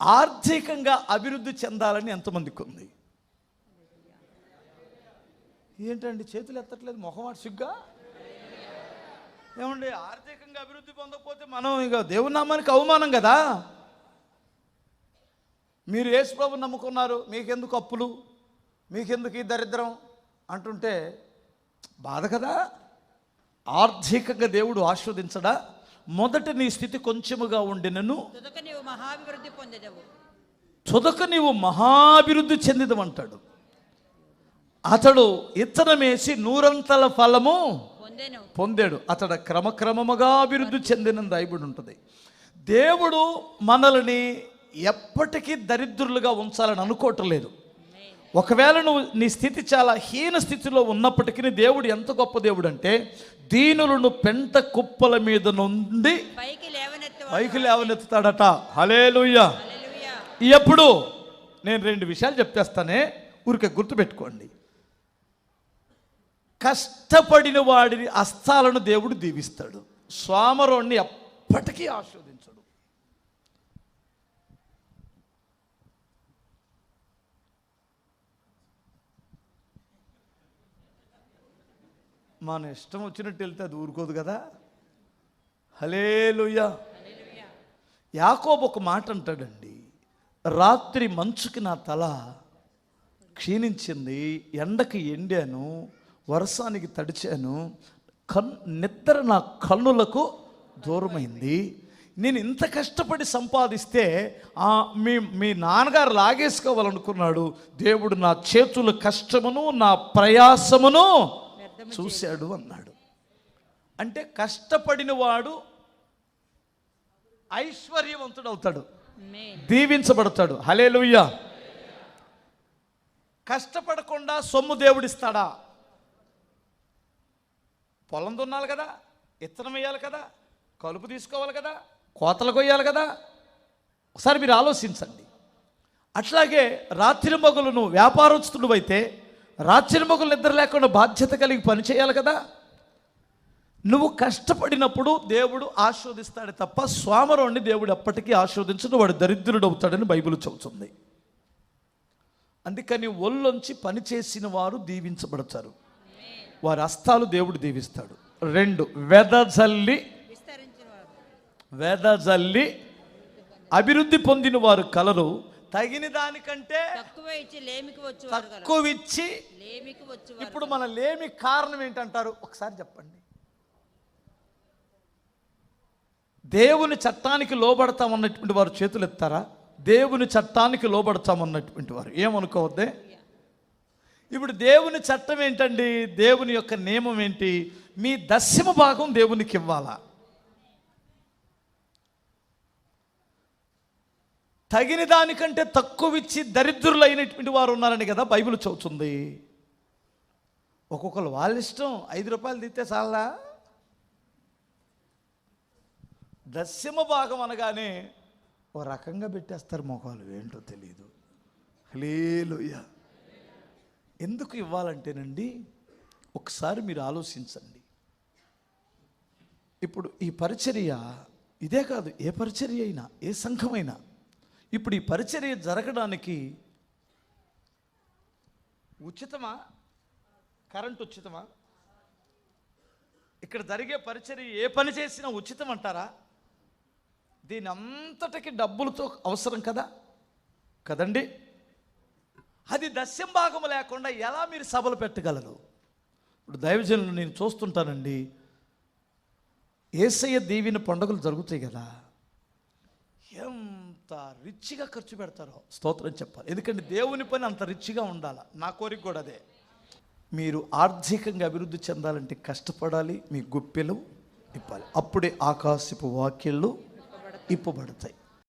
ఆర్థికంగా అభివృద్ధి చెందాలని ఎంతమందికి ఉంది? ఏంటండి చేతులు ఎత్తట్లేదు? మొహమాట సిగ్గా? ఏమండి ఆర్థికంగా అభివృద్ధి పొందకపోతే మనం ఇక దేవుని నామానికి అవమానం కదా? మీరు యేసు ప్రభు నమ్ముకున్నారు మీకెందుకు అప్పులు? మీకెందుకు ఈ దరిద్రం? అంటుంటే బాధ కదా? ఆర్థికంగా దేవుడు ఆస్వాదించడా మొదట నీ స్థితి కొంచెముగా ఉండినను తుదక నీవు మహాభివృద్ధి పొందెదవు. తుదక నీవు మహాభివృద్ధి చెందిదమంటాడు అతడు ఇత్తనమేసి నూరంతల ఫలము పొందాడు. అతడు క్రమక్రమముగా అభివృద్ధి చెందిన రాయబడి ఉంటుంది. దేవుడు మనల్ని ఎప్పటికీ దరిద్రులుగా ఉంచాలని అనుకోవటం లేదు. ఒకవేళ నువ్వు నీ స్థితి చాలా హీన స్థితిలో ఉన్నప్పటికీ దేవుడు ఎంత గొప్ప దేవుడు అంటే దీనులను పెంట కుప్పల మీద నుండి పైకి లేవనెత్తి పైకి లేవనెత్తుతాడట. హలేలుయ్య ఎప్పుడు? నేను రెండు విషయాలు చెప్పేస్తానే ఊరికే గుర్తుపెట్టుకోండి. కష్టపడిన వాడిని అస్తాలను దేవుడు దీవిస్తాడు. స్వామరోణ్ణి ఎప్పటికీ ఆస్వాదించడు మన ఇష్టం వచ్చినట్టు వెళ్తే అది ఊరుకోదు కదా? హలేలుయ్యా యాకోబు ఒక మాట అంటాడండి రాత్రి మంచుకి నా తల క్షీణించింది ఎండకి ఎండాను వర్షానికి తడిచాను కన్ నిద్ర నా కన్నులకు దూరమైంది. నేను ఇంత కష్టపడి సంపాదిస్తే మీ మీ నాన్నగారు లాగేసుకోవాలనుకున్నాడు. దేవుడు నా చేతుల కష్టమును నా ప్రయాసమును చూశాడు అన్నాడు. అంటే కష్టపడిన వాడు ఐశ్వర్యవంతుడు అవుతాడు ఆమేన్. దీవించబడతాడు. హలేలుయ్య కష్టపడకుండా సొమ్ము దేవుడిస్తాడా? పొలం దున్నాలి కదా ఇత్తనం వేయాలి కదా కలుపు తీసుకోవాలి కదా కోతలు కొయ్యాలి కదా. ఒకసారి మీరు ఆలోచించండి. అట్లాగే రాత్రి మొగులు నువ్వు వ్యాపారస్తుడు అయితే రాత్రి మొగులు నిద్ర లేకుండా బాధ్యత కలిగి పని చేయాలి కదా. నువ్వు కష్టపడినప్పుడు దేవుడు ఆస్వాదిస్తాడు తప్ప స్వామరోణ్ణి దేవుడు ఎప్పటికీ ఆస్వాదించడు వాడు దరిద్రుడు అవుతాడని బైబిల్ చెబుతుంది. అందుకని ఒళ్ళొంచి పని చేసిన వారు దీవించబడతారు. వారి హస్తాలు దేవుడు దీవిస్తాడు. రెండు వెదజల్లి వెదజల్లి అభివృద్ధి పొందిన వారు కలరు తగిన దానికంటే తక్కువ ఇచ్చి లేమికి వచ్చు వారు గలరు. తక్కువ ఇచ్చి లేమికి వచ్చు వారు ఇప్పుడు మన లేమి కారణం ఏంటంటారు? ఒకసారి చెప్పండి. దేవుని చట్టానికి లోబడతామన్నటువంటి వారు చేతులు ఎత్తారా? దేవుని చట్టానికి లోబడతామన్నటువంటి వారు. ఏమనుకోవద్దే? ఇప్పుడు దేవుని చట్టం ఏంటండి? దేవుని యొక్క నియమం ఏంటి? మీ దశమ భాగం దేవునికి ఇవ్వాలా? తగిన దానికంటే తక్కువ ఇచ్చి దరిద్రులైనటువంటి వారు ఉన్నారని కదా బైబిల్ చదువుతుంది ఒక్కొక్కరు వాళ్ళ ఇష్టం ఐదు రూపాయలు తీస్తే చాలా దశమ భాగం అనగానే ఓ రకంగా పెట్టేస్తారు మొఖాలు ఏంటో తెలియదు హలేలుయ్య ఎందుకు ఇవ్వాలంటేనండి ఒకసారి మీరు ఆలోచించండి. ఇప్పుడు ఈ పరిచర్య ఇదే కాదు ఏ పరిచర్య అయినా ఏ సంఘమైనా ఇప్పుడు ఈ పరిచర్య జరగడానికి ఉచితమా? కరెంట్ ఉచితమా? ఇక్కడ జరిగే పరిచర్య ఏ పని చేసినా ఉచితం అంటారా? దీని అంతటికి డబ్బులతో అవసరం కదా? కదండి? అది దస్యం భాగం లేకుండా ఎలా మీరు సభలు పెట్టగలరు? ఇప్పుడు దైవజనులు నేను చూస్తుంటానండి ఏసయ్య దీవిన పండుగలు జరుగుతాయి కదా? ఎంత రిచ్గా ఖర్చు పెడతారో. స్తోత్రం చెప్పాలి. ఎందుకంటే దేవుని పని అంత రిచ్గా ఉండాలి. నా కోరిక కూడా అదే. మీరు ఆర్థికంగా అభివృద్ధి చెందాలంటే కష్టపడాలి మీ గుప్పెలు ఇప్పాలి. అప్పుడే ఆకాశపు వాక్యలు ఇప్పబడతాయి.